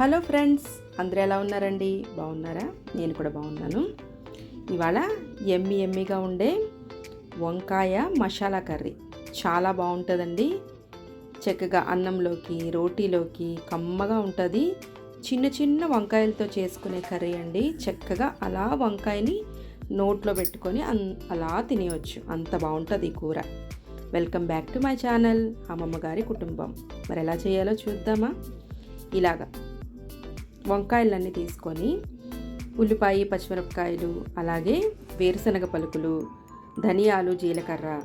Hello friends అందరూ ఎలా ఉన్నారండి? బాగున్నారా? నేను కూడా బాగున్నాను. ఇవాళ ఎమ్మి ఎమ్మిగా ఉండే వంకాయ మసాలా కర్రీ. చాలా బాగుంటుందండి. చక్కగా అన్నంలోకి రోటీలోకి కమ్మగా ఉంటుంది. చిన్న చిన్న వంకాయలతో చేసుకునే కర్రీ అండి. చక్కగా అలా వంకాయని నోట్లో పెట్టుకొని అన్ అలా తినేయచ్చు. అంత బాగుంటుంది ఈ కూర. Welcome back to my channel. అమ్మమ్మ గారి కుటుంబం. మరి ఎలా చేయాలో చూద్దామా? ఇలాగా. వంకాయలన్నీ తీసుకొని ఉల్లిపాయ పచ్చిమిరపకాయలు అలాగే వేరుశనగ పలుకులు ధనియాలు జీలకర్ర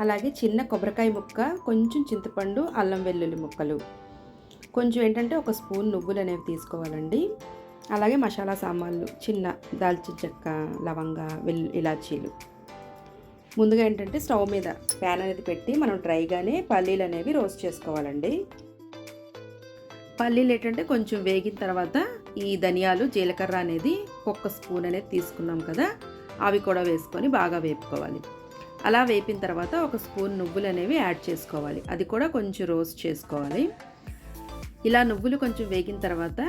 అలాగే చిన్న కొబ్బరికాయ ముక్క కొంచెం చింతపండు అల్లం వెల్లుల్లి ముక్కలు. కొంచెం ఏంటంటే ఒక స్పూన్ నువ్వులు అనేవి తీసుకోవాలండి. అలాగే మసాలా సామాన్లు చిన్న దాల్చిన చెక్క లవంగ వెల్లు ఇలాచీలు. ముందుగా ఏంటంటే స్టవ్ మీద ప్యాన్ అనేది పెట్టి మనం డ్రైగానే పల్లీలు అనేవి రోస్ట్ చేసుకోవాలండి. పల్లీలు ఏంటంటే కొంచెం వేగిన తర్వాత ఈ ధనియాలు జీలకర్ర అనేది ఒక్క స్పూన్ అనేది తీసుకున్నాం కదా అవి కూడా వేసుకొని బాగా వేపుకోవాలి. అలా వేపిన తర్వాత ఒక స్పూన్ నువ్వులు అనేవి యాడ్ చేసుకోవాలి. అది కూడా కొంచెం రోస్ట్ చేసుకోవాలి. ఇలా నువ్వులు కొంచెం వేగిన తర్వాత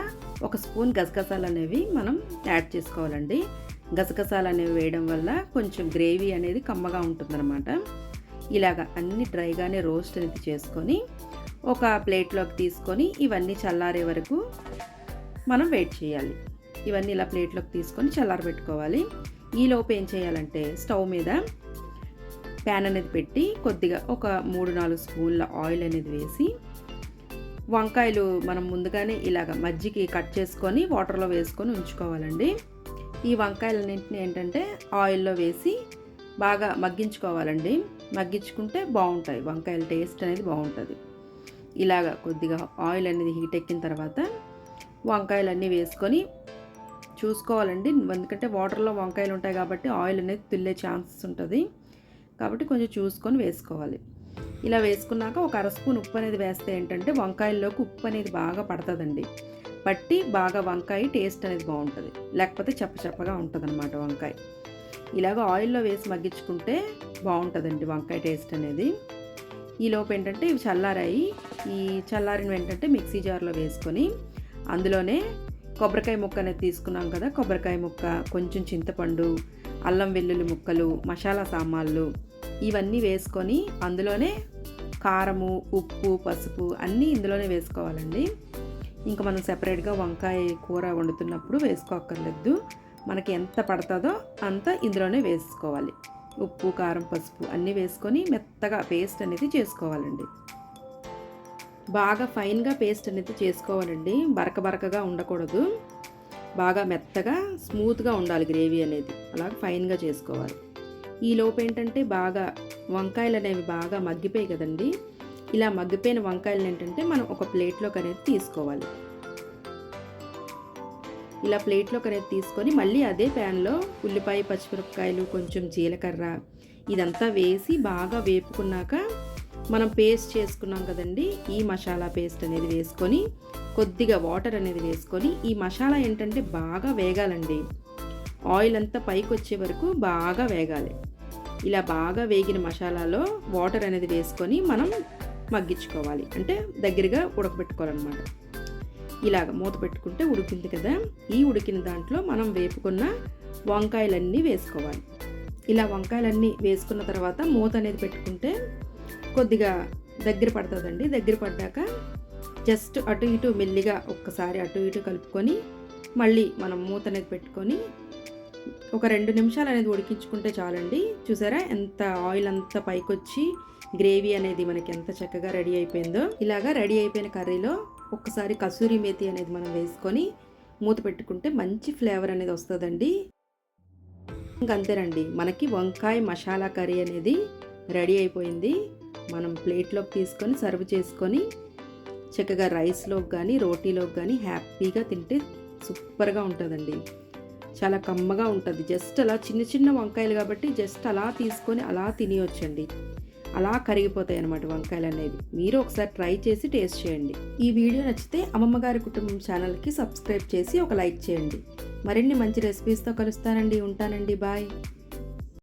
ఒక స్పూన్ గసగసాలు అనేవి మనం యాడ్ చేసుకోవాలండి. గసగసాలు అనేవి వేయడం వల్ల కొంచెం గ్రేవీ అనేది కమ్మగా ఉంటుందన్నమాట. ఇలాగ అన్ని డ్రైగానే రోస్ట్ అనేది చేసుకొని ఒక ప్లేట్లోకి తీసుకొని ఇవన్నీ చల్లారే వరకు మనం వెయిట్ చేయాలి. ఇవన్నీ ఇలా ప్లేట్లోకి తీసుకొని చల్లారబెట్టుకోవాలి. ఈలోపు ఏం చేయాలంటే స్టవ్ మీద ప్యాన్ అనేది పెట్టి కొద్దిగా ఒక మూడు నాలుగు స్పూన్ల ఆయిల్ అనేది వేసి వంకాయలు మనం ముందుగానే ఇలాగ మజ్జికి కట్ చేసుకొని వాటర్లో వేసుకొని ఉంచుకోవాలండి. ఈ వంకాయలన్నింటినీ ఏంటంటే ఆయిల్లో వేసి బాగా మగ్గించుకోవాలండి. మగ్గించుకుంటే బాగుంటాయి. వంకాయల టేస్ట్ అనేది బాగుంటుంది. ఇలాగ కొద్దిగా ఆయిల్ అనేది హీట్ ఎక్కిన తర్వాత వంకాయలన్నీ వేసుకొని చూసుకోవాలండి. ఎందుకంటే వాటర్లో వంకాయలు ఉంటాయి కాబట్టి ఆయిల్ అనేది తిల్లే ఛాన్సెస్ ఉంటుంది. కాబట్టి కొంచెం చూసుకొని వేసుకోవాలి. ఇలా వేసుకున్నాక ఒక అర స్పూన్ ఉప్పు అనేది వేస్తే ఏంటంటే వంకాయల్లోకి ఉప్పు అనేది బాగా పడుతుందండి. పట్టి బాగా వంకాయ టేస్ట్ అనేది బాగుంటుంది. లేకపోతే చప్ప చప్పగా ఉంటుంది అనమాట వంకాయ. ఇలాగ ఆయిల్లో వేసి మగ్గించుకుంటే బాగుంటుందండి వంకాయ టేస్ట్ అనేది. ఈ లోపు ఏంటంటే ఇవి చల్లారాయి. ఈ చల్లారిన ఏంటంటే మిక్సీ జార్లో వేసుకొని అందులోనే కొబ్బరికాయ ముక్క అనేది తీసుకున్నాం కదా. కొబ్బరికాయ ముక్క కొంచెం చింతపండు అల్లం వెల్లుల్లి ముక్కలు మసాలా సామాన్లు ఇవన్నీ వేసుకొని అందులోనే కారము ఉప్పు పసుపు అన్నీ ఇందులోనే వేసుకోవాలండి. ఇంకా మనం సెపరేట్గా వంకాయ కూర వండుతున్నప్పుడు వేసుకోక్కర్లేదు. మనకి ఎంత పడుతుందో అంత ఇందులోనే వేసుకోవాలి. ఉప్పు కారం పసుపు అన్నీ వేసుకొని మెత్తగా పేస్ట్ అనేది చేసుకోవాలండి. బాగా ఫైన్గా పేస్ట్ అనేది చేసుకోవాలండి. బరక బరకగా ఉండకూడదు. బాగా మెత్తగా స్మూత్గా ఉండాలి గ్రేవీ అనేది. అలా ఫైన్గా చేసుకోవాలి. ఈ లోపు ఏంటంటే బాగా వంకాయలు అనేవి బాగా మగ్గిపోయి కదండి. ఇలా మగ్గిపోయిన వంకాయలు ఏంటంటే మనం ఒక ప్లేట్లోకి అనేది తీసుకోవాలి. ఇలా ప్లేట్లోకి అనేది తీసుకొని మళ్ళీ అదే ప్యాన్లో ఉల్లిపాయ పచ్చిమిరపకాయలు కొంచెం జీలకర్ర ఇదంతా వేసి బాగా వేపుకున్నాక మనం పేస్ట్ చేసుకున్నాం కదండి ఈ మసాలా పేస్ట్ అనేది వేసుకొని కొద్దిగా వాటర్ అనేది వేసుకొని ఈ మసాలా ఏంటంటే బాగా వేగాలండి. ఆయిల్ అంతా పైకి వచ్చే వరకు బాగా వేగాలి. ఇలా బాగా వేగిన మసాలాలో వాటర్ అనేది వేసుకొని మనం మగ్గించుకోవాలి. అంటే దగ్గరగా ఉడకబెట్టుకోవాలన్నమాట. ఇలాగ మూత పెట్టుకుంటే ఉడికింది కదా. ఈ ఉడికిన దాంట్లో మనం వేపుకున్న వంకాయలన్నీ వేసుకోవాలి. ఇలా వంకాయలన్నీ వేసుకున్న తర్వాత మూత అనేది పెట్టుకుంటే కొద్దిగా దగ్గర పడుతుందండి. దగ్గర పడ్డాక జస్ట్ అటు ఇటు మెల్లిగా ఒక్కసారి అటు ఇటు కలుపుకొని మళ్ళీ మనం మూత అనేది పెట్టుకొని ఒక రెండు నిమిషాలు అనేది ఉడికించుకుంటే చాలండి. చూసారా ఎంత ఆయిల్ అంతా పైకొచ్చి గ్రేవీ అనేది మనకి ఎంత చక్కగా రెడీ అయిపోయిందో. ఇలాగా రెడీ అయిపోయిన కర్రీలో ఒక్కసారి కసూరి మేతి అనేది మనం వేసుకొని మూత పెట్టుకుంటే మంచి ఫ్లేవర్ అనేది వస్తుందండి. ఇంకంతేనండి మనకి వంకాయ మసాలా కర్రీ అనేది రెడీ అయిపోయింది. మనం ప్లేట్లోకి తీసుకొని సర్వ్ చేసుకొని చక్కగా రైస్లోకి కానీ రోటీలోకి కానీ హ్యాపీగా తింటే సూపర్గా ఉంటుందండి. చాలా కమ్మగా ఉంటుంది. జస్ట్ అలా చిన్న చిన్న వంకాయలు కాబట్టి జస్ట్ అలా తీసుకొని అలా తినేయొచ్చండి. అలా కరిగిపోతాయి అన్నమాట వంకాయలు అనేవి మీరు ఒకసారి ట్రై చేసి టేస్ట్ చేయండి. ఈ వీడియో నచ్చితే అమ్మమ్మ గారి కుటుంబం ఛానల్కి సబ్స్క్రైబ్ చేసి ఒక లైక్ చేయండి. మరిన్ని మంచి రెసిపీస్తో కలుస్తానండి. ఉంటానండి. బాయ్.